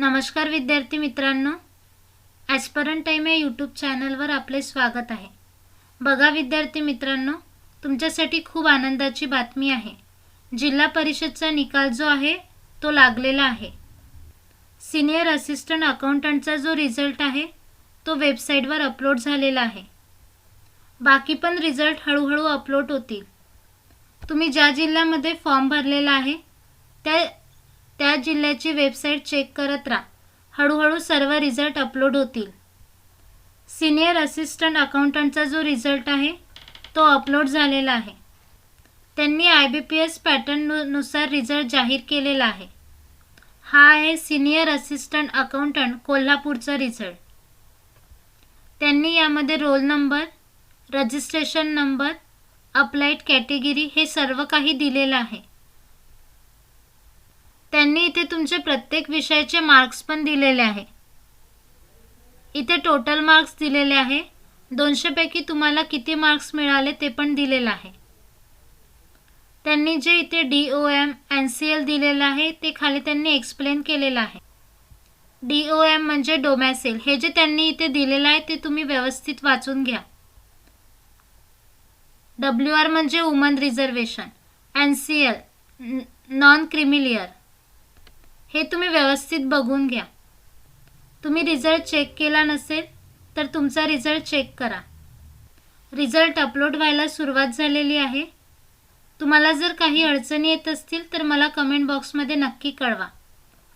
नमस्कार विद्यार्थी मित्रांनो. ॲस्परंट टाईम या यूट्यूब चॅनलवर आपले स्वागत आहे. बघा विद्यार्थी मित्रांनो तुमच्यासाठी खूप आनंदाची बातमी आहे. जिल्हा परिषदचा निकाल जो आहे तो लागलेला आहे. सिनियर असिस्टंट अकाउंटंटचा जो रिझल्ट आहे तो वेबसाईटवर अपलोड झालेला आहे. बाकी पण रिझल्ट हळूहळू अपलोड होतील. तुम्ही ज्या जिल्ह्यामध्ये फॉर्म भरलेला आहे त्या त्या जिल्ह्याची वेबसाईट चेक करत राहा. हळूहळू सर्व रिझल्ट अपलोड होतील. सिनियर असिस्टंट अकाउंटंटचा जो रिझल्ट आहे तो अपलोड झालेला आहे. त्यांनी आय बी पी एस पॅटर्ननुसार रिझल्ट जाहीर केलेला आहे. हा आहे सिनियर असिस्टंट अकाउंटंट कोल्हापूरचा रिझल्ट त्यांनी यामध्ये roll number registration number applied category हे सर्व काही दिलेलं आहे. त्यांनी इथे तुमचे प्रत्येक विषयाचे मार्क्स पण दिलेले आहे. इथे टोटल मार्क्स दिलेले आहे. दोनशेपैकी तुम्हाला किती मार्क्स मिळाले ते पण दिलेलं आहे. त्यांनी जे इथे D O M N C L दिलेलं आहे ते खाली त्यांनी एक्सप्लेन केलेलं आहे. डी ओ एम म्हणजे डोमॅसेल हे जे त्यांनी इथे दिलेलं आहे ते तुम्ही व्यवस्थित वाचून घ्या. डब्ल्यू आर म्हणजे woman reservation N C L non creamy layer हे तुम्ही व्यवस्थित बघून घ्या. तुम्ही रिझल्ट चेक केला नसेल तर तुमचा रिझल्ट चेक करा. रिझल्ट अपलोड व्हायला सुरुवात झालेली आहे. तुम्हाला जर काही अडचणी येत असतील तर मला कमेंट बॉक्समध्ये नक्की कळवा.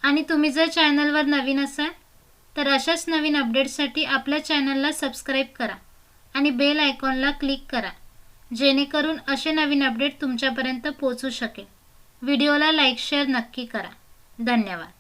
आणि तुम्ही जर चॅनलवर नवीन असाल तर अशाच नवीन अपडेट्ससाठी आपल्या चॅनलला सबस्क्राईब करा आणि बेल आयकॉनला क्लिक करा जेणेकरून असे नवीन अपडेट तुमच्यापर्यंत पोचू शकेल. व्हिडिओला लाईक शेअर नक्की करा. धन्यवाद.